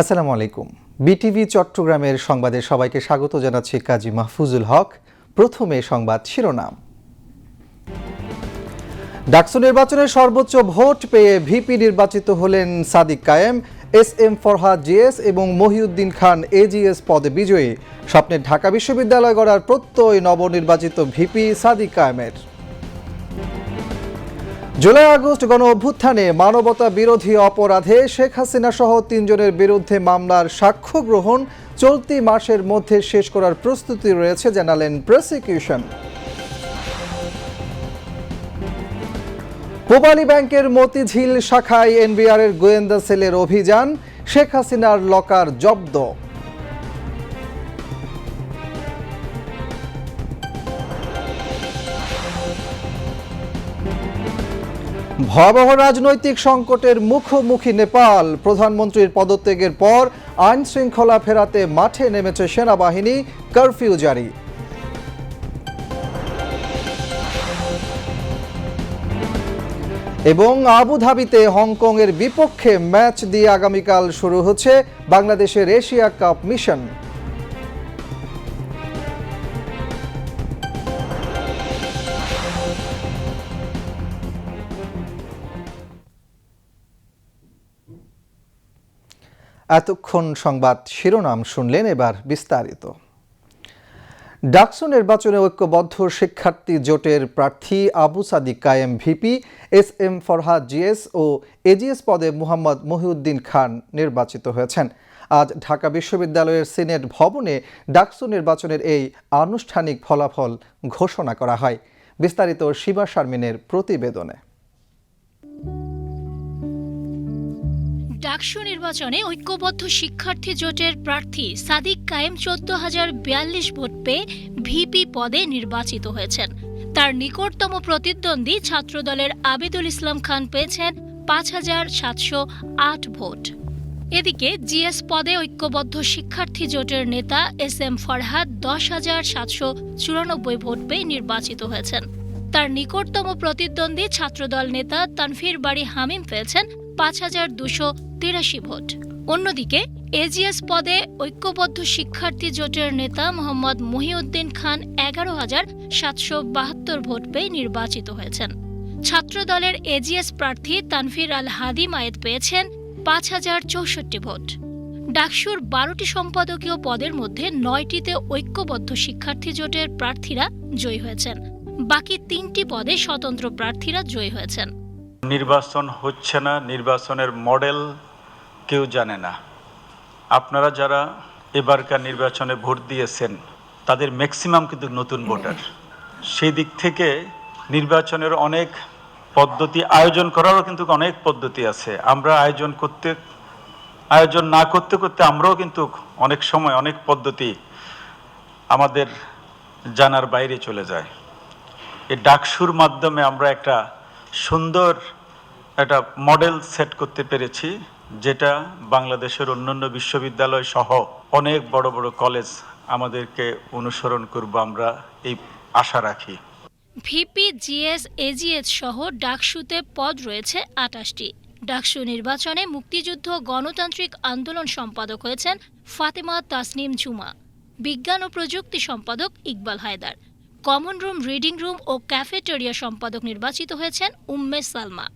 আসসালামু আলাইকুম। বিটিভি চট্টগ্রামের সংবাদে সবাইকে স্বাগত জানাচ্ছি কাজী মাহফুজুল হক। প্রথমে সংবাদ শিরোনাম। ডাকসু নির্বাচনে সর্বোচ্চ ভোট পেয়ে ভিপি নির্বাচিত হলেন সাদিক কায়েম, এস এম ফরহাদ জিএস এবং মহিউদ্দিন খান এজিএস পদে বিজয়ী। স্বপ্নের ঢাকা বিশ্ববিদ্যালয় গড়ার প্রত্যয় নবনির্বাচিত ভিপি সাদিক কায়েমের। জুলাই আগস্ট গণ অভ্যুত্থানে মানবতা বিরোধী অপরাধে শেখ হাসিনা সহ তিনজনের বিরুদ্ধে মামলার সাক্ষ্য গ্রহণ চলতি মাসের মধ্যে শেষ করার প্রস্তুতি রয়েছে, জানালেন প্রসিকিউশন। পূবালী ব্যাংকের মতিঝিল শাখায় এনবিআর এর গোয়েন্দা সেলের অভিযান, শেখ হাসিনার লকার জব্দ। ভয়াবহ রাজনৈতিক সংকটের মুখোমুখি নেপাল। প্রধানমন্ত্রীর পদত্যাগের পর আইন শৃঙ্খলা ফেরাতে মাঠে নেমেছে সেনাবাহিনী, কারফিউ জারি। এবং আবুধাবিতে হংকংয়ের বিপক্ষে ম্যাচ দিয়ে আগামীকাল শুরু হচ্ছে বাংলাদেশের এশিয়া কাপ মিশন। এতক্ষণ সংবাদ শিরোনাম শুনলেন এবার বিস্তারিত। ডাকসু নির্বাচনে ঐক্যবদ্ধ শিক্ষার্থী জোটের প্রার্থী Abu Sadiq Kayem VP, S M Farhad GS ও এজিএস পদে মোহাম্মদ মহিউদ্দিন খান নির্বাচিত হয়েছেন। আজ ঢাকা বিশ্ববিদ্যালয়ের সিনেট ভবনে ডাকসু নির্বাচনের এই আনুষ্ঠানিক ফলাফল ঘোষণা করা হয়। বিস্তারিত শিবা শারমিনের প্রতিবেদনে। ডাকসু নির্বাচনে ঐক্যবদ্ধ শিক্ষার্থী জোটের প্রার্থী সাদিক কায়েম চোদ্দ হাজার বিয়াল্লিশ ভোট পেয়ে ভিপি পদে নির্বাচিত হয়েছেন। তার নিকটতম প্রতিদ্বন্দ্বী ছাত্রদলের আবিদুল ইসলাম খান পেয়েছেন পাঁচ হাজার সাতশো আট ভোট। এদিকে জিএস পদে ঐক্যবদ্ধ শিক্ষার্থী জোটের নেতা এস এম ফরহাদ দশ হাজার সাতশো চুরানব্বই ভোট পেয়ে নির্বাচিত হয়েছেন। তার নিকটতম প্রতিদ্বন্দ্বী ছাত্রদল নেতা তানফির বাড়ি হামিম পেয়েছেন পাঁচ হাজার দুশো তিরাশি ভোট। অন্যদিকে, এজিএস পদে ঐক্যবদ্ধ শিক্ষার্থী জোটের নেতা মোহাম্মদ মহিউদ্দিন খান এগারো হাজার সাতশো বাহাত্তর ভোট পেয়ে নির্বাচিত হয়েছেন। ছাত্রদলের এজিএস প্রার্থী তানফির আল হাদি মায়েদ পেয়েছেন পাঁচ হাজার চৌষট্টি ভোট। ডাকসুর বারোটি সম্পাদকীয় পদের মধ্যে নয়টিতে ঐক্যবদ্ধ শিক্ষার্থী জোটের প্রার্থীরা জয়ী হয়েছেন। বাকি তিনটি পদে স্বতন্ত্র প্রার্থীরা জয়ী হয়েছেন। নির্বাচন হচ্ছে না, নির্বাচনের মডেল কেউ জানে না। আপনারা যারা এবারকার নির্বাচনে ভোট দিয়েছেন, তাদের ম্যাক্সিমাম কিন্তু নতুন ভোটার। সেই দিক থেকে নির্বাচনের অনেক পদ্ধতি, আয়োজন করারও কিন্তু অনেক পদ্ধতি আছে। আমরা আয়োজন করতে, আয়োজন না করতে করতে আমরাও কিন্তু অনেক সময় অনেক পদ্ধতি আমাদের জানার বাইরে চলে যায়। এই ডাকসুর মাধ্যমে আমরা একটা সুন্দর একটা মডেল সেট করতে পেরেছি, যেটা বাংলাদেশের অন্যান্য বিশ্ববিদ্যালয় সহ অনেক বড় বড় কলেজ আমাদেরকে অনুসরণ করব আমরা, এই আশা রাখি। ভিপি জিএস এজিএস সহ ডাকসুতে পদ রয়েছে আটাশটি। ডাকসু নির্বাচনে মুক্তিযুদ্ধ, গণতান্ত্রিক আন্দোলন সম্পাদক হয়েছেন ফাতেমা তাসনিম ঝুমা বিজ্ঞান ও প্রযুক্তি সম্পাদক Iqbal Haider. Common room, reading room ও ক্যাফেটেরিয়া সম্পাদক নির্বাচিত হয়েছেন উম্মে সালমা।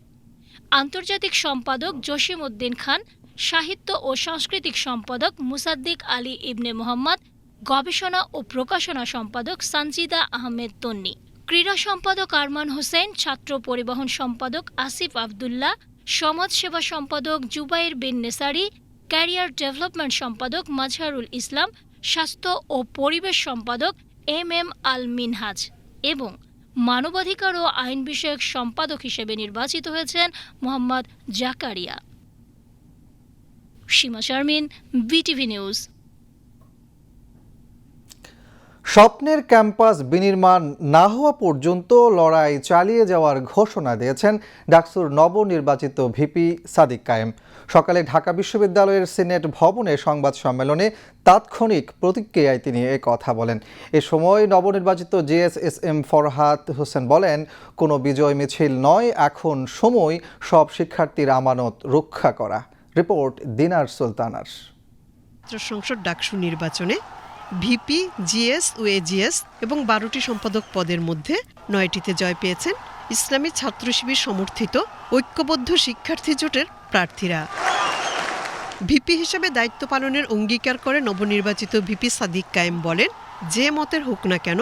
আন্তর্জাতিক সম্পাদক জসিম উদ্দিন খান, সাহিত্য ও সাংস্কৃতিক সম্পাদক মুসাদ্দিক আলী ইবনে মোহাম্মদ, গবেষণা ও প্রকাশনা সম্পাদক সানজিদা আহমেদ তন্নি। ক্রীড়া সম্পাদক আরমান হোসেন, ছাত্র পরিবহন সম্পাদক আসিফ আবদুল্লাহ সমাজসেবা সম্পাদক জুবাইর বিন নেসারি, ক্যারিয়ার ডেভেলপমেন্ট সম্পাদক মাজহারুল ইসলাম, স্বাস্থ্য ও পরিবেশ সম্পাদক এম এম আল মিনহাজ এবং মানবাধিকার ও আইন বিষয়ক সম্পাদক হিসেবে নির্বাচিত হয়েছেন Mohammad Zakaria. Sima Sharmin, BTV news. স্বপ্নের ক্যাম্পাস বিনির্মাণ না হওয়া পর্যন্ত লড়াই চালিয়ে যাওয়ার ঘোষণা দিয়েছেন ডাকসুর নবনির্বাচিত ভিপি সাদিক কায়েম। সকালে ঢাকা বিশ্ববিদ্যালয়ের সিনেট ভবনে সংবাদ সম্মেলনে তাৎক্ষণিক প্রতিক্রিয়ায় তিনি এ কথা বলেন। এ সময় নবনির্বাচিত JS S M Farhad Hossain বলেন, কোনো বিজয় মিছিল নয়, এখন সময় সব শিক্ষার্থীর আমানত রক্ষা করা। রিপোর্ট দিনার সুলতানার। সংসদ ডাকসু নির্বাচনে ভিপি, জিএস ও এজিএস এবং বারোটি সম্পাদক পদের মধ্যে নয়টিতে জয় পেয়েছেন ইসলামী ছাত্র শিবির সমর্থিত ঐক্যবদ্ধ শিক্ষার্থী জোটের প্রার্থীরা। ভিপি হিসেবে দায়িত্ব পালনের অঙ্গীকার করে নবনির্বাচিত ভিপি সাদিক কায়েম বলেন, যে মতের হোক না কেন,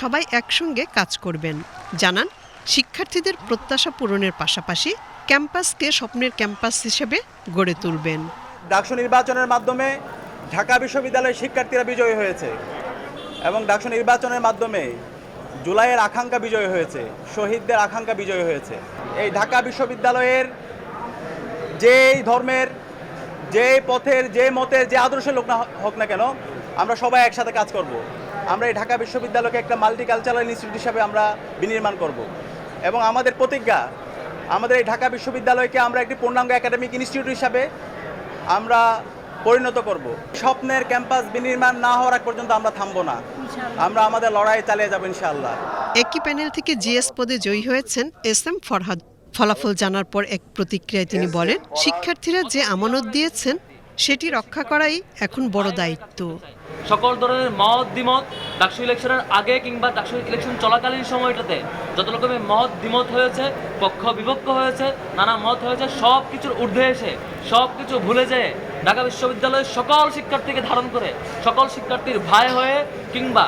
সবাই একসঙ্গে কাজ করবেন। জানান, শিক্ষার্থীদের প্রত্যাশা পূরণের পাশাপাশি ক্যাম্পাসকে স্বপ্নের ক্যাম্পাস হিসেবে গড়ে তুলবেন। ডাকসু নির্বাচনের মাধ্যমে ঢাকা বিশ্ববিদ্যালয়ের শিক্ষার্থীরা বিজয়ী হয়েছে এবং ডাকসু নির্বাচনের মাধ্যমে জুলাইয়ের আকাঙ্ক্ষা বিজয় হয়েছে, শহীদদের আকাঙ্ক্ষা বিজয় হয়েছে। এই ঢাকা বিশ্ববিদ্যালয়ের যেই ধর্মের যে পথের যে মতের যে আদর্শের লোক না হোক না কেন আমরা সবাই একসাথে কাজ করব। আমরা এই ঢাকা বিশ্ববিদ্যালয়কে একটা মাল্টিকালচারাল ইনস্টিটিউট হিসাবে আমরা বিনির্মাণ করব। এবং আমাদের প্রতিজ্ঞা আমাদের এই ঢাকা বিশ্ববিদ্যালয়কে আমরা একটি পূর্ণাঙ্গ একাডেমিক ইনস্টিটিউট হিসাবে আমরা পরিণত করব। স্বপ্নের ক্যাম্পাস বিনির্মাণ না হওয়ার আগ পর্যন্ত আমরা থামবো না। আমরা আমাদের লড়াই চালিয়ে যাব ইনশাআল্লাহ। একই প্যানেল থেকে জিএস পদে জয়ী হয়েছেন এস এম ফরহাদ। ফলাফল জানার পর এক প্রতিক্রিয়ায় তিনি বলেন শিক্ষার্থীরা যে আমানত দিয়েছেন সেটি রক্ষা করাই এখন বড় দায়িত্ব। সকল ধরনের মত দ্বিমত ডাকসু ইলেকশনের আগে কিংবা ডাকসু ইলেকশন চলাকালীন সময়টাতে যত রকমের মত দ্বিমত হয়েছে পক্ষ বিপক্ষ হয়েছে নানা মত হয়েছে সব কিছুর ঊর্ধ্বে এসে সব কিছু ভুলে যেয়ে ঢাকা বিশ্ববিদ্যালয়ের সকল শিক্ষার্থীকে ধারণ করে সকল শিক্ষার্থীর ভাই হয়ে কিংবা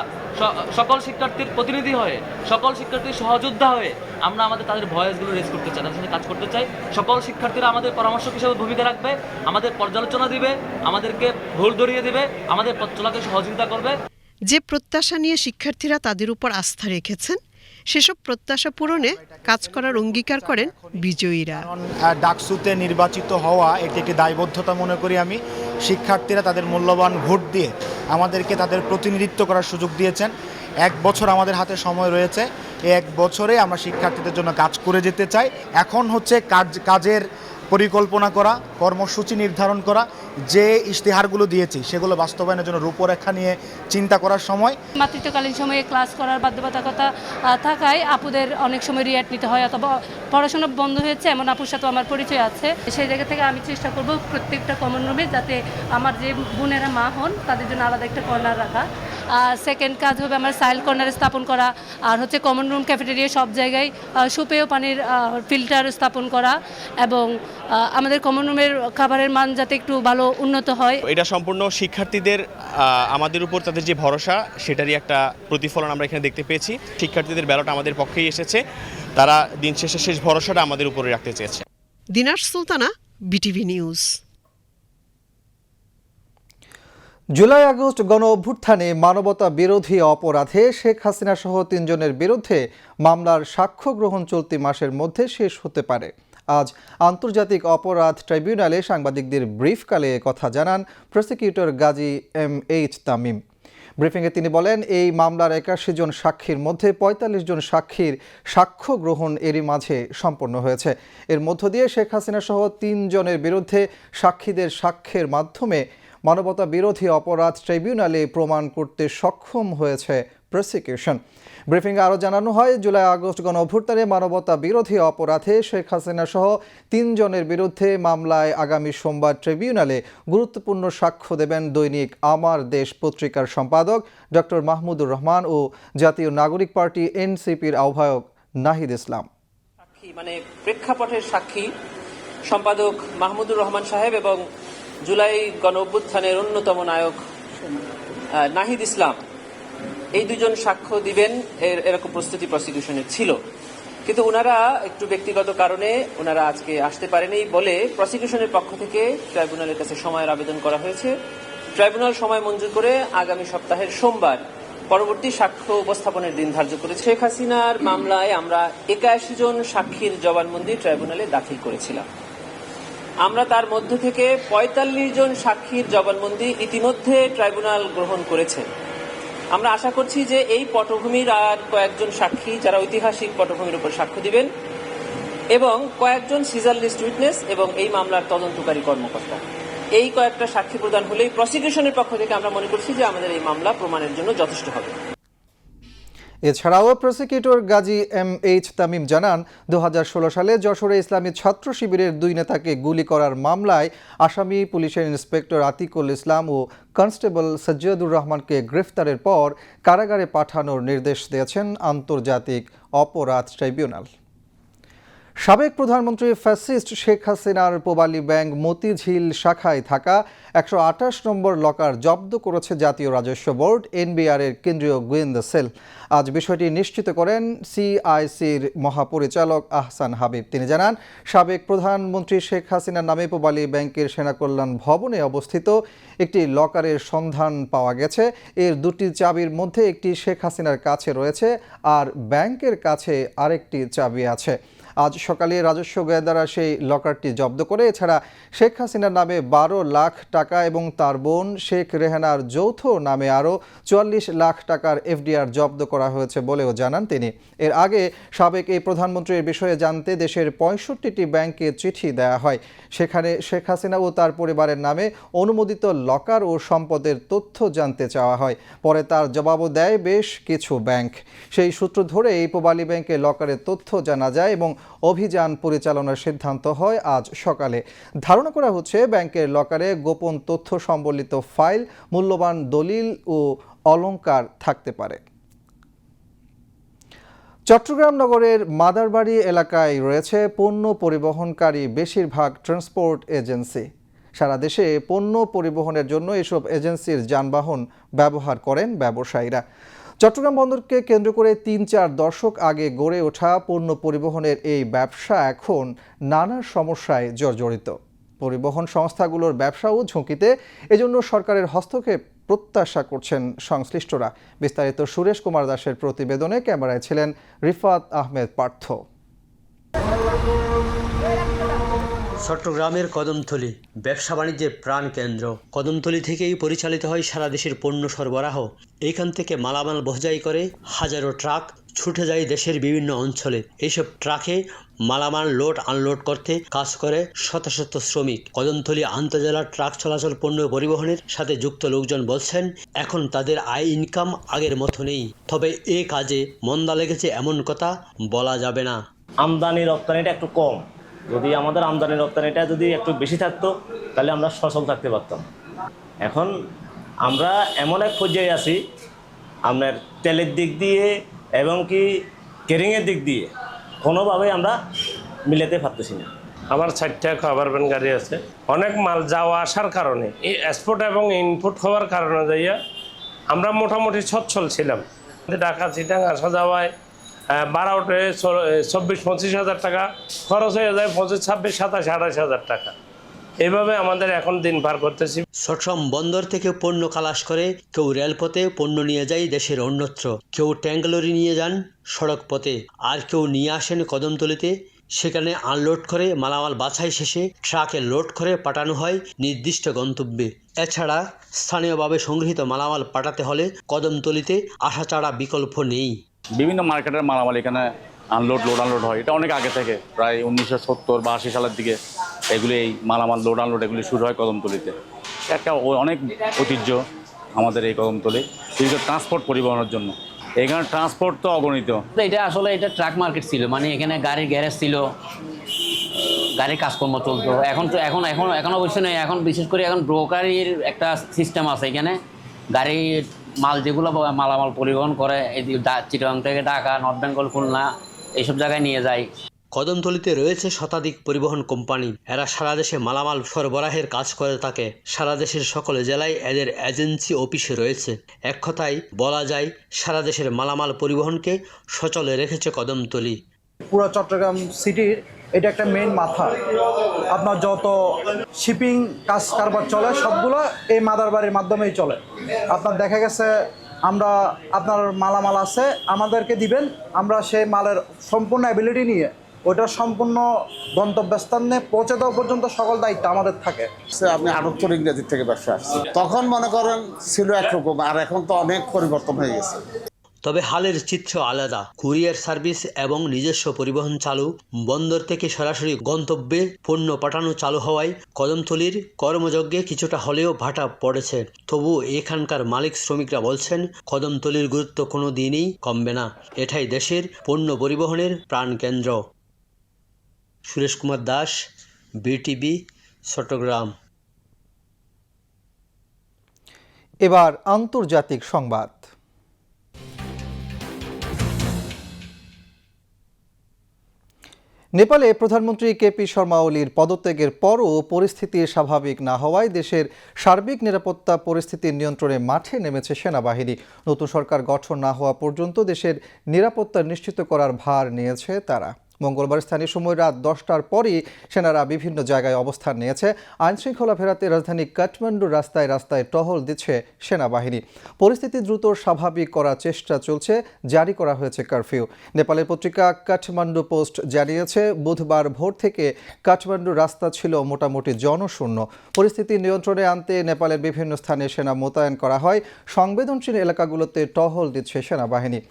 সকল শিক্ষার্থীর প্রতিনিধি হয়ে, সকল শিক্ষার্থীর সহযোদ্ধা হয়ে আমরা আমাদের তাদের ভয়েসগুলো রেজ করতে চাই, তাদের সাথে কাজ করতে চাই। সকল শিক্ষার্থীরা আমাদের পরামর্শক হিসেবে ভূমিকা রাখবে, আমাদের পর্যালোচনা দিবে, আমাদেরকে ভুল ধরিয়ে দিবে, আমাদের পথ চলাকে সহযোগিতা করবে। যে প্রত্যাশা নিয়ে শিক্ষার্থীরা তাদের উপর আস্থা রেখেছেন সেসব প্রত্যাশা পূরণে কাজ করার অঙ্গীকার করেন বিজয়ীরা। ডাকসুতে নির্বাচিত হওয়া এটি একটি দায়বদ্ধতা মনে করি আমি। শিক্ষার্থীরা তাদের মূল্যবান ভোট দিয়ে আমাদেরকে তাদের প্রতিনিধিত্ব করার সুযোগ দিয়েছেন। এক বছর আমাদের হাতে সময় রয়েছে। এক বছরে আমরা শিক্ষার্থীদের জন্য কাজ করে যেতে চাই। এখন হচ্ছে কাজ, কাজের পরিকল্পনা করা, কর্মসূচি নির্ধারণ করা, যে ইশতেহারগুলো দিয়েছি সেগুলো বাস্তবায়নের জন্য রূপরেখা নিয়ে চিন্তা করার সময়। মাতৃত্বকালীন সময়ে ক্লাস করার বাধ্যবাধকতা থাকায় আপুদের অনেক সময় রিয়াট নিতে হয় অথবা পড়াশোনা বন্ধ হয়েছে এমন আপুর সাথে আমার পরিচয় আছে। সেই জায়গা থেকে আমি চেষ্টা করব প্রত্যেকটা কমন রুমে যাতে আমার যে বোনেরা মা হন তাদের জন্য আলাদা একটা কর্নার রাখা। সেকেন্ড কাজ হবে আমার সাইল কর্নার স্থাপন করা আর হচ্ছে কমন রুম ক্যাফেটেরিয়া সব জায়গায় সুপেয় পানির ফিল্টার স্থাপন করা এবং আমাদের কমন রুমের খাবারের মান যাতে একটু ভালো উন্নত হয়। এটা সম্পূর্ণ শিক্ষার্থীদের আমাদের উপর তাদের যে ভরসা সেটারই একটা প্রতিফলন আমরা এখানে দেখতে পেয়েছি। শিক্ষার্থীদের ব্যালট আমাদের পক্ষেই এসেছে। তারা দিন শেষে শেষ ভরসাটা আমাদের উপরে রাখতে চেয়েছে। Dinar Sultana BTV news July August গণ অভ্যুত্থানে মানবতা বিরোধী অপরাধে শেখ হাসিনা সহ তিনজনের বিরুদ্ধে মামলার সাক্ষ্য গ্রহণ চলতি মাসের মধ্যে শেষ হতে পারে। আজ আন্তর্জাতিক অপরাধ ট্রাইব্যুনালে সাংবাদিকদের ব্রিফকালে কথা জানান prosecutor Gazi M H Tamim. ব্রিফিংয়ে তিনি বলেন, এই মামলার একাশি জন সাক্ষীর মধ্যে ৪৫ জন সাক্ষীর সাক্ষ্য গ্রহণ এরই মাঝে সম্পন্ন হয়েছে। এর মধ্য দিয়ে শেখ হাসিনা সহ তিনজনের বিরুদ্ধে সাক্ষীদের সাক্ষ্যের মাধ্যমে মানবতা বিরোধী অপরাধ ট্রাইব্যুনালে প্রমাণ করতে সক্ষম হয়েছে প্রসিকিউশন। ব্রিফিংয়ে আরও জানানো হয়, জুলাই আগস্ট গণ অভ্যুত্থানে মানবতা বিরোধী অপরাধে শেখ হাসিনা সহ তিনজনের বিরুদ্ধে মামলায় আগামী সোমবার ট্রাইব্যুনালে গুরুত্বপূর্ণ সাক্ষ্য দেবেন দৈনিক আমার দেশ পত্রিকার সম্পাদক ডক্টর মাহমুদুর রহমান ও জাতীয় নাগরিক পার্টি এনসিপির আহ্বায়ক নাহিদ ইসলাম। সাক্ষী মানে প্রেক্ষাপটের সাক্ষী সম্পাদক মাহমুদুর রহমান সাহেব এবং জুলাই গণ অভ্যুত্থানের অন্যতম নায়ক নাহিদ ইসলাম। এই দুজন সাক্ষ্য দিবেন, এর এরকম প্রস্তুতি প্রসিকিউশনের ছিল। কিন্তু ওনারা একটু ব্যক্তিগত কারণে ওনারা আজকে আসতে পারেনি বলে প্রসিকিউশনের পক্ষ থেকে ট্রাইব্যুনালের কাছে সময়ের আবেদন করা হয়েছে। ট্রাইব্যুনাল সময় মঞ্জুর করে আগামী সপ্তাহের সোমবার পরবর্তী সাক্ষ্য উপস্থাপনের দিন ধার্য করে শেখ হাসিনার মামলায় আমরা একাশি জন সাক্ষীর জবানবন্দি ট্রাইব্যুনালে দাখিল করেছিলাম। আমরা তার মধ্য থেকে পঁয়তাল্লিশ জন সাক্ষীর জবানবন্দি ইতিমধ্যে ট্রাইব্যুনাল গ্রহণ করেছে। আমরা আশা করছি যে এই পটভূমির আর কয়েকজন সাক্ষী যারা ঐতিহাসিক পটভূমির উপর সাক্ষ্য দিবেন এবং কয়েকজন সিজার লিস্ট উইটনেস এবং এই মামলার তদন্তকারী কর্মকর্তা। এই কয়েকটা সাক্ষী প্রদান হলেই প্রসিকিউশনের পক্ষ থেকে আমরা মনে করছি যে আমাদের এই মামলা প্রমাণের জন্য যথেষ্ট হবে। এছাড়াও prosecutor Gazi M H Tamim জানান দু হাজার ষোলো সালে যশোরে ইসলামী ছাত্র শিবিরের দুই নেতাকে গুলি করার মামলায় আসামি পুলিশের ইন্সপেক্টর আতিকুল ইসলাম ও কনস্টেবল সজ্জিয়দুর রহমানকে গ্রেফতারের পর কারাগারে পাঠানোর নির্দেশ দিয়েছেন আন্তর্জাতিক অপরাধ ট্রাইব্যুনাল। সাবেক প্রধানমন্ত্রী ফ্যাসিস্ট শেখ হাসিনার পোবালি ব্যাংক মতিঝিল শাখায় থাকা একশো আঠাশ নম্বর লকার জব্দ করেছে জাতীয় রাজস্ব বোর্ড, এনবিআর এর কেন্দ্রীয় গোয়েন্দা সেল। আজ বিষয়টি নিশ্চিত করেন সিআইসির মহাপরিচালক আহসান হাবিব। তিনি জানান, সাবেক প্রধানমন্ত্রী শেখ হাসিনার নামে পোবালি ব্যাংকের সেনা কল্যাণ ভবনে অবস্থিত একটি লকারের সন্ধান পাওয়া গেছে। এর দুটি চাবির মধ্যে একটি শেখ হাসিনার কাছে রয়েছে, আর ব্যাংকের কাছে আরেকটি চাবি আছে। আজ সকালে রাজস্ব গোয়েন্দারা সেই লকারটি জব্দ করে। এছাড়া শেখ হাসিনার নামে বারো লাখ টাকা এবং তার বোন শেখ রেহানার যৌথ নামে আরও চুয়াল্লিশ লাখ টাকার এফডিআর জব্দ করা হয়েছে বলেও জানান তিনি। এর আগে সাবেক এই প্রধানমন্ত্রীর বিষয়ে জানতে দেশের পঁয়ষট্টিটি ব্যাংকে চিঠি দেওয়া হয়। সেখানে শেখ হাসিনা ও তার পরিবারের নামে অনুমোদিত লকার ও সম্পদের তথ্য জানতে চাওয়া হয়। পরে তার জবাবও দেয় বেশ কিছু ব্যাংক। সেই সূত্র ধরে এই পোবালি ব্যাংকে লকারের তথ্য জানা যায় এবং অভিযান পরিচালনার সিদ্ধান্ত হয় আজ সকালে। ধারণা করা হচ্ছে ব্যাংকের লকারে গোপন তথ্য সম্বলিত ফাইল, মূল্যবান দলিল ও অলংকার থাকতে পারে। চট্টগ্রাম নগরের মাদারবাড়ি এলাকায় রয়েছে পণ্য পরিবহনকারী বেশিরভাগ ট্রান্সপোর্ট এজেন্সি। সারা দেশে পণ্য পরিবহনের জন্য এসব এজেন্সির যানবাহন ব্যবহার করেন ব্যবসায়ীরা। চট্টগ্রাম বন্দরকে কেন্দ্র করে তিন চার দশক আগে গড়ে ওঠা পণ্য পরিবহনের এই ব্যবসা এখন নানা সমস্যায় জর্জরিত। পরিবহন সংস্থাগুলোর ব্যবসাও ঝুঁকিতে, এজন্য সরকারের হস্তক্ষেপ প্রত্যাশা করছেন সংশ্লিষ্টরা। বিস্তারিত সুরেশ কুমার দাসের প্রতিবেদনে ক্যামেরায় ছিলেন রিফাত আহমেদ পার্থ। চট্টগ্রামের কদমতলী, ব্যবসা বাণিজ্যের প্রাণকেন্দ্র কদমতলী থেকেই পরিচালিত হয় সারা দেশের পণ্য সরবরাহ। এইখান থেকে মালামাল বোঝাই করে হাজারো ট্রাক ছুটে যায় দেশের বিভিন্ন অঞ্চলে। এইসব ট্রাকে মালামাল লোড, আনলোড করতে কাজ করে শত শত শ্রমিক। কদমতলী আন্তজেলা ট্রাক চলাচল পণ্য পরিবহনের সাথে যুক্ত লোকজন বলছেন, এখন তাদের আয় ইনকাম আগের মতো নেই। তবে এ কাজে মন্দা লেগেছে এমন কথা বলা যাবে না। আমদানি রপ্তানিটা একটু কম। যদি আমাদের আমদানি রপ্তানিটা যদি একটু বেশি থাকতো, তাহলে আমরা সচল থাকতে পারতাম। এখন আমরা এমন এক পর্যায়ে আছি, আপনার তেলের দিক দিয়ে এবং কি কেরিংয়ের দিক দিয়ে কোনোভাবেই আমরা মিলাতে পারতেছি না। আমার চারটা খাবার ভ্যান গাড়ি আছে। অনেক মাল যাওয়া আসার কারণে, এই এক্সপোর্ট এবং ইনপুট হওয়ার কারণে যাইয়া আমরা মোটামুটি সচ্ছল ছিলাম। ঢাকা, চিটাং, আসা যাওয়ায় উঠে চব্বিশ পঁচিশ হাজার টাকা, খরচ হয়ে যায় পঁচিশ, ছাব্বিশ, সাতাশ, আঠাশ হাজার টাকা। এভাবে আমাদের এখন দিন পার করতেছি। চট্টগ্রাম বন্দর থেকে পণ্য খালাস করে কেউ রেলপথে পণ্য নিয়ে যায় দেশের অন্যত্র। কেউ ট্যাঙ্কলরি নিয়ে যান সড়ক পথে আর কেউ নিয়ে আসেন কদমতলিতে। সেখানে আনলোড করে মালামাল বাছাই শেষে ট্রাকে লোড করে পাঠানো হয় নির্দিষ্ট গন্তব্যে। এছাড়া স্থানীয়ভাবে সংগৃহীত মালামাল পাঠাতে হলে কদমতলিতে আসা ছাড়া বিকল্প নেই। বিভিন্ন মার্কেটের মালামাল এখানে আনলোড লোড আনলোড হয়। এটা অনেক আগে থেকে, প্রায় উনিশশো সত্তর বা আশি সালের দিকে এগুলি এই মালামাল লোড আনলোড এগুলি শুরু হয় কদমতলিতে। একটা অনেক ঐতিহ্য আমাদের এই কদমতলি কিন্তু ট্রান্সপোর্ট পরিবহনের জন্য। এখানে ট্রান্সপোর্ট তো অগণিত। এটা আসলে এটা ট্রাক মার্কেট ছিল মানে এখানে গাড়ির গ্যারেজ ছিল গাড়ির কাজকর্ম চলতো। এখন তো, এখন এখন এখন অবশ্য নেই। এখন বিশেষ করে এখন ব্রোকারির একটা সিস্টেম আছে এখানে। গাড়ির মাল যেগুলো মালামাল পরিবহন করে এই যে ডা- চিটাগাং থেকে ঢাকা নর্থ বেঙ্গল খুলনা এইসব জায়গায় নিয়ে যায় কদমতলিতে রয়েছে শতাধিক পরিবহন কোম্পানি। এরা সারা দেশে মালামাল সরবরাহের কাজ করে থাকে। সারা দেশের সকল জেলায় এদের এজেন্সি অফিসে রয়েছে। এক কথায় বলা যায় সারা দেশের মালামাল পরিবহনকে সচলে রেখেছে কদমতলি। পুরো চট্টগ্রাম সিটির এটা একটা মেন মাথা। আপনার যত শিপিং কাজ কারবার চলে, সবগুলো এই মাদারবাড়ির মাধ্যমেই চলে। আপনার দেখা গেছে, আমরা আপনার মালামাল আছে, আমাদেরকে দিবেন, আমরা সেই মালের সম্পূর্ণ অ্যাবিলিটি নিয়ে ওইটা সম্পূর্ণ গন্তব্যস্থানে পৌঁছে দেওয়া পর্যন্ত সকল দায়িত্ব আমাদের থাকে। আপনি আটাত্তর ইংরেজি থেকে ব্যবসা আসছে তখন মনে করেন ছিল একরকম, আর এখন তো অনেক পরিবর্তন হয়ে গেছে। তবে হালের চিত্র আলাদা। কুরিয়ার সার্ভিস এবং নিজস্ব পরিবহন চালু, বন্দর থেকে সরাসরি গন্তব্যে পণ্য পাঠানো চালু হওয়ায় কদমতলির কর্মযজ্ঞে কিছুটা হলেও ভাটা পড়েছে। তবু এখানকার মালিক শ্রমিকরা বলছেন, কদমতলির গুরুত্ব কোনো দিনই কমবে না। এটাই দেশের পণ্য পরিবহনের প্রাণকেন্দ্র সুরেশ কুমার দাস, বিটিভি, চট্টগ্রাম। এবার আন্তর্জাতিক সংবাদ। নেপালে প্রধানমন্ত্রী কেপি শর্মা ওলির পদত্যাগের পরও পরিস্থিতি স্বাভাবিক না হওয়ায় দেশের সার্বিক নিরাপত্তা পরিস্থিতির নিয়ন্ত্রণে মাঠে নেমেছে সেনাবাহিনী। নতুন সরকার গঠন না হওয়া পর্যন্ত দেশের নিরাপত্তা নিশ্চিত করার ভার নিয়েছে তারা। মঙ্গলবার স্থানীয় সময় রাত দশটার পরই সেনারা বিভিন্ন জায়গায় অবস্থান নিয়েছে। আইনশৃঙ্খলা ফেরাতে রাজধানী কাঠমান্ডু রাস্তায় রাস্তায় টহল দিচ্ছে সেনাবাহিনী। পরিস্থিতি দ্রুত স্বাভাবিক করার চেষ্টা চলছে, জারি করা হয়েছে কারফিউ। নেপালের পত্রিকা কাঠমান্ডু পোস্ট জানিয়েছে, বুধবার ভোর থেকে কাঠমান্ডু রাস্তা ছিল মোটামুটি জনশূন্য। পরিস্থিতি নিয়ন্ত্রণে আনতে নেপালের বিভিন্ন স্থানে সেনা মোতায়েন করা হয়। সংবেদনশীল এলাকাগুলোতে টহল দিচ্ছে সেনাবাহিনী।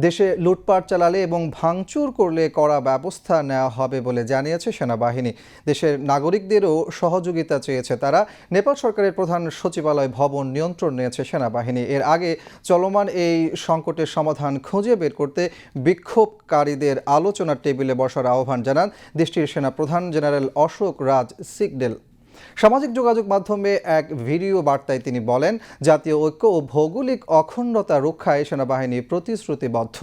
দেশে লুটপাট চালালে এবং ভাঙচুর করলে কড়া ব্যবস্থা নেওয়া হবে বলে জানিয়েছে সেনাবাহিনী। দেশের নাগরিকদেরও সহযোগিতা চেয়েছে তারা। নেপাল সরকারের প্রধান সচিবালয় ভবন নিয়ন্ত্রণ নিয়েছে সেনাবাহিনী। এর আগে চলমান এই সংকটের সমাধান খুঁজে বের করতে বিক্ষোভকারীদের আলোচনার টেবিলে বসার আহ্বান জানান দেশটির সেনা প্রধান জেনারেল অশোক রাজ সিগডেল সামাজিক যোগাযোগ মাধ্যমে এক ভিডিও বার্তায় তিনি বলেন, জাতীয় ঐক্য ও ভৌগোলিক অখণ্ডতা রক্ষায় সেনাবাহিনী প্রতিশ্রুতিবদ্ধ।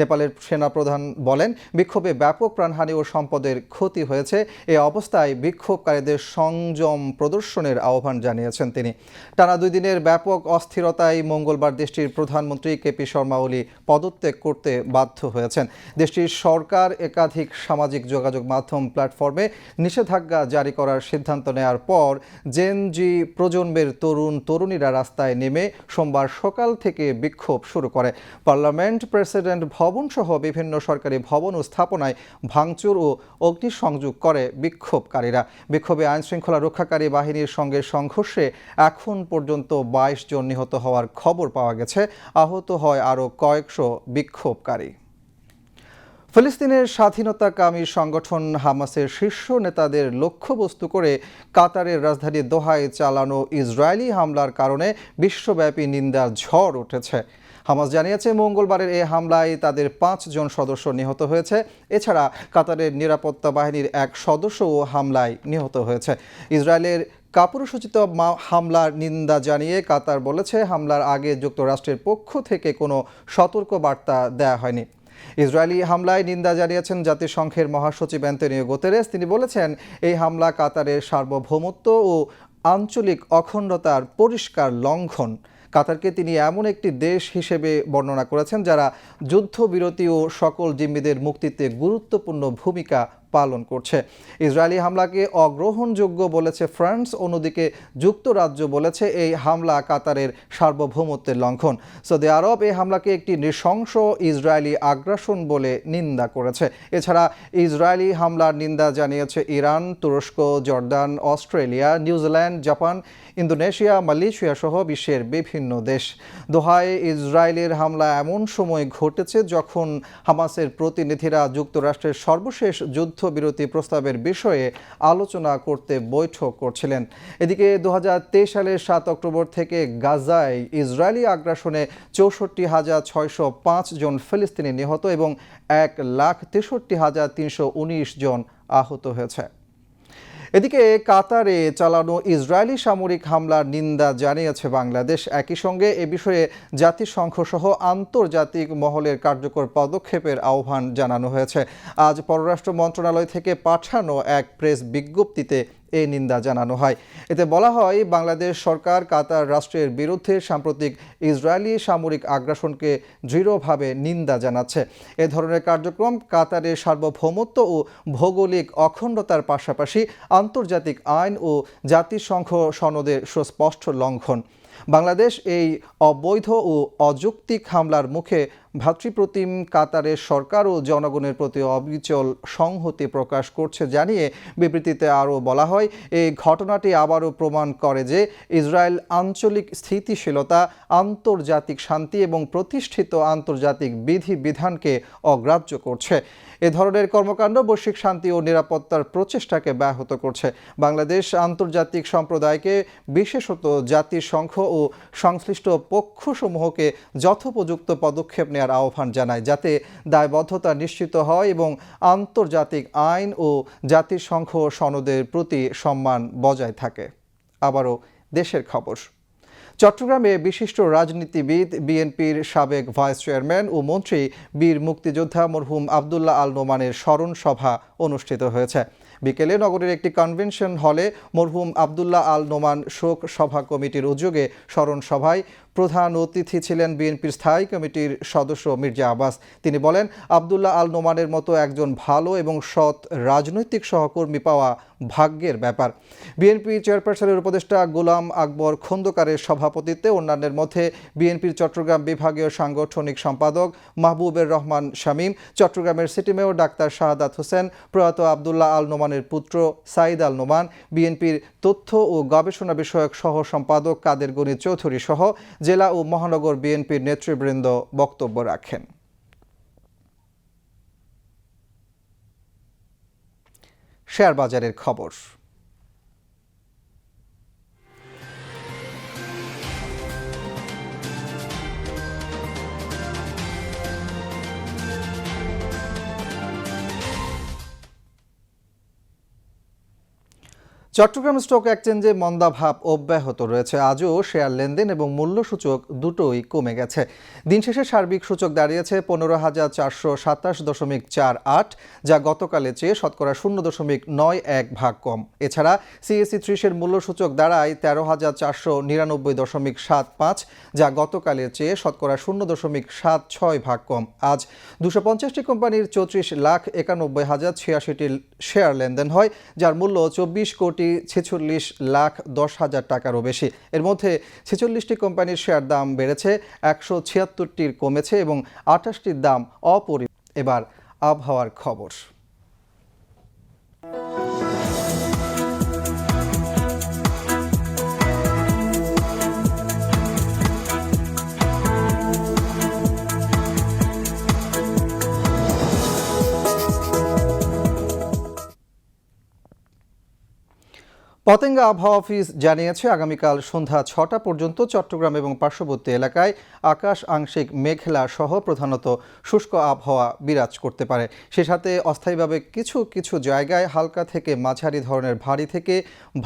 নেপালের সেনাপ্রধান বলেন, বিক্ষোভে ব্যাপক প্রাণহানি ও সম্পদের ক্ষতি হয়েছে। এ অবস্থায় বিক্ষোভকারীদের সংযম প্রদর্শনের আহ্বান জানিয়েছেন তিনি। টানা দুই দিনের ব্যাপক অস্থিরতায় মঙ্গলবার দেশটির প্রধানমন্ত্রী কেপি শর্মা ওলি পদত্যাগ করতে বাধ্য হয়েছেন। দেশটির সরকার একাধিক সামাজিক যোগাযোগ মাধ্যম প্ল্যাটফর্মে নিষেধাজ্ঞা জারি করার সিদ্ধান্ত নেওয়ার পর জেনজি প্রজন্মের তরুণ তরুণীরা রাস্তায় নেমে সোমবার সকাল থেকে বিক্ষোভ শুরু করে। পার্লামেন্ট প্রেসিডেন্ট ভবন সহ বিভিন্ন সরকারি ভবন ও স্থাপনায় ভাঙচুর ও অগ্নিসংযোগ করে বিক্ষোভকারীরা। বিক্ষোভে আইনশৃঙ্খলা রক্ষাকারী বাহিনীর সঙ্গে সংঘর্ষে এখন পর্যন্ত বাইশ জন নিহত হওয়ার খবর পাওয়া গেছে। আহত হয় আরও কয়েকশো বিক্ষোভকারী। ফিলিস্তিনের স্বাধীনতাকামী সংগঠন হামাসের শীর্ষ নেতাদের লক্ষ্যবস্তু করে কাতারের রাজধানী দোহায় চালানো ইসরায়েলি হামলার কারণে বিশ্বব্যাপী নিন্দার ঝড় উঠেছে। হামাস জানিয়েছে, মঙ্গলবারের এই হামলায় তাদের পাঁচজন সদস্য নিহত হয়েছে। এছাড়া কাতারের নিরাপত্তা বাহিনীর এক সদস্যও হামলায় নিহত হয়েছে। ইসরায়েলের কাপুরুষোচিত হামলার নিন্দা জানিয়ে কাতার বলেছে, হামলার আগে যুক্তরাষ্ট্রের পক্ষ থেকে কোনো সতর্ক বার্তা দেয়া হয়নি। ইসরায়েলি হামলায় নিন্দা জানিয়েছেন জাতিসংঘের মহাসচিব অ্যান্তনিও গোতেরেস। তিনি বলেছেন, এই হামলা কাতারের সার্বভৌমত্ব ও আঞ্চলিক অখণ্ডতার পরিষ্কার লঙ্ঘন। কাতারকে তিনি এমন একটি দেশ হিসেবে বর্ণনা করেছেন যারা যুদ্ধবিরতি ও সকল জিম্মিদের মুক্তিতে গুরুত্বপূর্ণ ভূমিকা পালন করছে। ইসরায়েলি হামলাকে অগ্রহণযোগ্য বলেছে ফ্রান্স, অন্যদিকে যুক্তরাজ্য বলেছে এই হামলা কাতারের সার্বভৌমত্বের লঙ্ঘন। সৌদি আরব এই হামলাকে একটি নৃশংস ইসরায়েলি আগ্রাসন বলে নিন্দা করেছে। এছাড়া ইসরায়েলি হামলার নিন্দা জানিয়েছে ইরান, তুরস্ক, Jordan, Australia, New Zealand, Japan, Indonesia, Malaysia সহ বিশ্বের বিভিন্ন দেশ। দোহায় ইসরায়েলের হামলা এমন সময় ঘটেছে যখন হামাসের প্রতিনিধিরা যুক্তরাষ্ট্রের সর্বশেষ যুদ্ধবিরতি প্রস্তাবের বিষয়ে আলোচনা করতে বৈঠক করছিলেন। এদিকে দু হাজার তেইশ সালের সাত অক্টোবর থেকে গাজায় ইসরায়েলি আগ্রাসনে চৌষট্টি হাজার ছয়শো পাঁচ জন ফিলিস্তিনি নিহত এবং এক লাখ তেষট্টি হাজার তিনশো উনিশ জন আহত হয়েছে। এদিকে কাতারে চালানো ইসরায়েলি সামরিক হামলার নিন্দা জানিয়েছে বাংলাদেশ। একই সঙ্গে এ বিষয়ে জাতিসংঘ সহ আন্তর্জাতিক মহলের কার্যকর পদক্ষেপের আহ্বান জানানো হয়েছে। আজ পররাষ্ট্র মন্ত্রণালয় থেকে পাঠানো এক প্রেস বিজ্ঞপ্তিতে এই নিন্দা জানানো হয়। এতে বলা হয়, বাংলাদেশ সরকার কাতার রাষ্ট্রের বিরুদ্ধে সাম্প্রতিক ইসরায়েলি সামরিক আগ্রাসনকে দৃঢ়ভাবে নিন্দা জানাচ্ছে। এ ধরনের কার্যক্রম কাতারের সার্বভৌমত্ব ও ভৌগোলিক অখণ্ডতার পাশাপাশি আন্তর্জাতিক আইন ও জাতিসংঘ সনদের সুস্পষ্ট লঙ্ঘন। বাংলাদেশ এই অবৈধ ও অযৌক্তিক হামলার মুখে ভাতৃপ্রতিম কাতারের সরকার ও জনগণের প্রতি অবিচল সংহতি প্রকাশ করছে জানিয়ে বিবৃতিতে আরও বলা হয় এই ঘটনাটি আবারও প্রমাণ করে যে ইসরায়েল আঞ্চলিক স্থিতিশীলতা, আন্তর্জাতিক শান্তি এবং প্রতিষ্ঠিত আন্তর্জাতিক বিধিবিধানকে অগ্রাহ্য করছে। এ ধরনের কর্মকাণ্ড বৈশ্বিক শান্তি ও নিরাপত্তার প্রচেষ্টাকে ব্যাহত করছে। বাংলাদেশ আন্তর্জাতিক সম্প্রদায়কে, বিশেষত জাতিসংঘ ও সংশ্লিষ্ট পক্ষসমূহকে যথোপযুক্ত পদক্ষেপ নেওয়ার আহ্বান জানায় যাতে দায়বদ্ধতা নিশ্চিত হয় এবং আন্তর্জাতিক আইন ও জাতিসংঘ সনদের প্রতি সম্মান বজায় থাকে। আবারও দেশের খবর। চট্টগ্রামে বিশিষ্ট রাজনীতিবিদ, বিএনপির সাবেক ভাইস চেয়ারম্যান ও মন্ত্রী, বীর মুক্তিযোদ্ধা মরহুম আবদুল্লাহ আল নোমানের স্মরণ সভা অনুষ্ঠিত হয়েছে। বিকেলে নগরের একটি কনভেনশন হলে মরহুম আবদুল্লাহ আল নোমান শোক সভা কমিটির উদ্যোগে স্মরণ সভায় প্রধান অতিথি ছিলেন বিএনপির স্থায়ী কমিটির সদস্য মির্জা আব্বাস। তিনি বলেন, আবদুল্লাহ আল নোমানের মতো একজন ভালো এবং সৎ রাজনৈতিক সহকর্মী পাওয়া ভাগ্যের ব্যাপার। বিএনপি চেয়ারপারসনের উপদেষ্টা গোলাম আকবর খন্দকারের সভাপতিত্বে অন্যান্যের মধ্যে বিএনপির চট্টগ্রাম বিভাগীয় সাংগঠনিক সম্পাদক মাহবুবের রহমান শামীম, চট্টগ্রামের city mayor doctor Shahadat Hossain, প্রয়াত আবদুল্লাহ আল নোমানের পুত্র সাইদ আল নোমান, বিএনপির তথ্য ও গবেষণা বিষয়ক সহ সম্পাদক কাদের গণি চৌধুরী সহ জেলা ও মহানগর বিএনপির নেতৃবৃন্দ বক্তব্য রাখেন। শেয়ার বাজারের খবর। চট্টগ্রাম স্টক এক্সচেঞ্জে মন্দাভাব অব্যাহত রয়েছে। আজও শেয়ার লেনদেন এবং মূল্যসূচক দুটোই কমে গেছে। দিন শেষে সার্বিক সূচক দাঁড়িয়েছে পনেরো হাজার চারশো সাতাশ দশমিক চার আট, যা গতকালের চেয়ে শতকরা শূন্য দশমিক নয় এক ভাগ কম। এছাড়া সিএসসি ত্রিশের মূল্যসূচক দাঁড়ায় তেরো হাজার চারশো নিরানব্বই দশমিক সাত পাঁচ, যা গতকালের চেয়ে শতকরা শূন্য দশমিক সাত ছয় ভাগ কম। আজ দুশো পঞ্চাশটি কোম্পানির চৌত্রিশ লাখ একানব্বই হাজার ছিয়াশিটি শেয়ার লেনদেন হয়, যার মূল্য চব্বিশ কোটি ছেচল্লিশ লাখ দশ হাজার টাকারও বেশি। এর মধ্যে ছেচল্লিশটি কোম্পানির শেয়ার দাম বেড়েছে, একশো ছিয়াত্তরটির কমেছে এবং আঠাশটির দাম অপরি এবার আবহাওয়ার খবর। পতেঙ্গা আবহাওয়া অফিস জানিয়েছে, আগামীকাল সন্ধ্যা ছটা পর্যন্ত চট্টগ্রাম এবং পার্শ্ববর্তী এলাকায় আকাশ আংশিক মেঘলা সহ প্রধানত শুষ্ক আবহাওয়া বিরাজ করতে পারে। সে সাথে অস্থায়ীভাবে কিছু কিছু জায়গায় হালকা থেকে মাঝারি ধরনের ভারী থেকে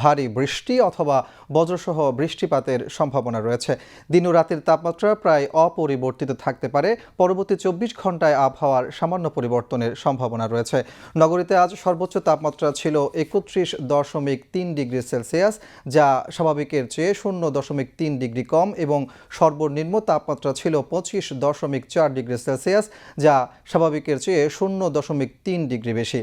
ভারী বৃষ্টি অথবা বজ্রসহ বৃষ্টিপাতের সম্ভাবনা রয়েছে। দিন ও রাতের তাপমাত্রা প্রায় অপরিবর্তিত থাকতে পারে। পরবর্তী চব্বিশ ঘন্টায় আবহাওয়ার সামান্য পরিবর্তনের সম্ভাবনা রয়েছে। নগরীতে আজ সর্বোচ্চ তাপমাত্রা ছিল একত্রিশ দশমিক তিন ডিগ্রি সেলসিয়াস, যা স্বাভাবিকের চেয়ে শূন্য দশমিক তিন ডিগ্রি কম এবং সর্বনিম্ন তাপমাত্রা ছিল পঁচিশ দশমিক চার ডিগ্রি সেলসিয়াস, যা স্বাভাবিকের চেয়ে শূন্য দশমিক তিন ডিগ্রি বেশি।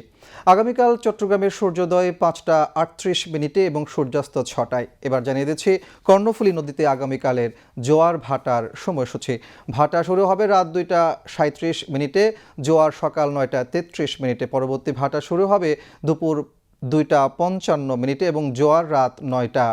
আগামীকাল চট্টগ্রামের সূর্যোদয় পাঁচটা আটত্রিশ মিনিটে এবং সূর্যাস্ত ছটায়। এবার জানিয়ে দিচ্ছি, কর্ণফুলী নদীতে আগামীকালের জোয়ার ভাটার সময়সূচি। ভাটা শুরু হবে রাত দুইটা সাঁত্রিশ মিনিটে, জোয়ার সকাল নয়টা তেত্রিশ মিনিটে। পরবর্তী ভাটা শুরু হবে দুপুর দুইটা পঞ্চান্ন মিনিটে এবং জোয়ার রাত নয়টা